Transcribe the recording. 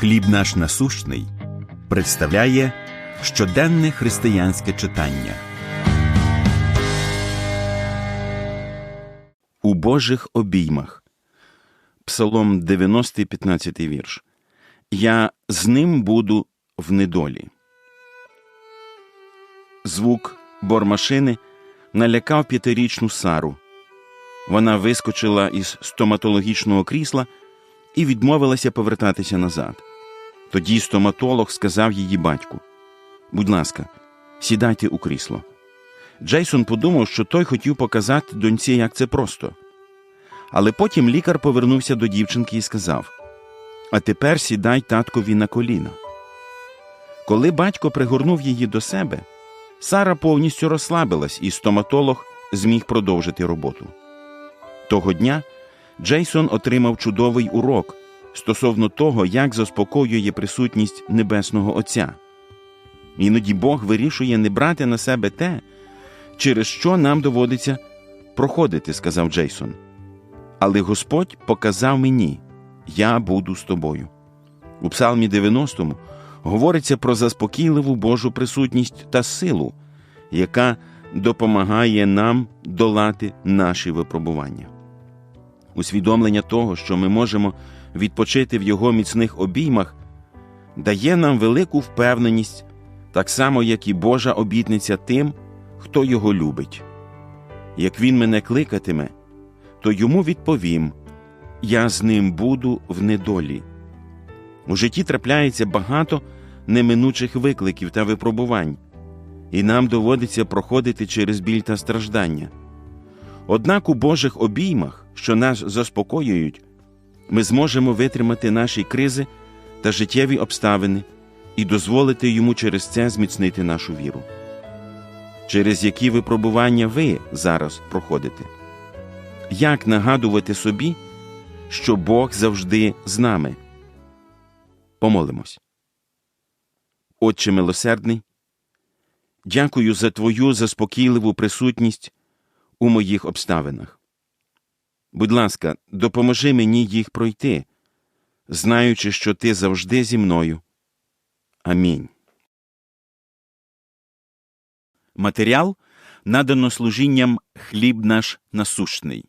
Хліб наш насущний представляє щоденне християнське читання. У Божих обіймах. Псалом 90, 15 вірш. Я з ним буду в недолі. Звук бормашини налякав п'ятирічну Сару. Вона вискочила із стоматологічного крісла і відмовилася повертатися назад. Тоді стоматолог сказав її батьку: Будь ласка, сідайте у крісло. Джейсон подумав, що той хотів показати доньці, як це просто. Але потім лікар повернувся до дівчинки і сказав: А тепер сідай таткові на коліна. Коли батько пригорнув її до себе, Сара повністю розслабилась, і стоматолог зміг продовжити роботу. Того дня Джейсон отримав чудовий урок стосовно того, як заспокоює присутність Небесного Отця. Іноді Бог вирішує не брати на себе те, через що нам доводиться проходити, сказав Джейсон. Але Господь показав мені, я буду з тобою. У Псалмі 90 говориться про заспокійливу Божу присутність та силу, яка допомагає нам долати наші випробування. Усвідомлення того, що ми можемо відпочити в Його міцних обіймах, дає нам велику впевненість, так само, як і Божа обітниця тим, хто його любить. Як він мене кликатиме, то йому відповім Я з ним буду в недолі. У житті трапляється багато неминучих викликів та випробувань, і нам доводиться проходити через біль та страждання. Однак у Божих обіймах, що нас заспокоюють, ми зможемо витримати наші кризи та життєві обставини і дозволити йому через це зміцнити нашу віру. Через які випробування ви зараз проходите? Як нагадувати собі, що Бог завжди з нами? Помолимось. Отче милосердний, дякую за Твою заспокійливу присутність у моїх обставинах. Будь ласка, допоможи мені їх пройти, знаючи, що ти завжди зі мною. Амінь. Матеріал надано служінням хліб наш насущний.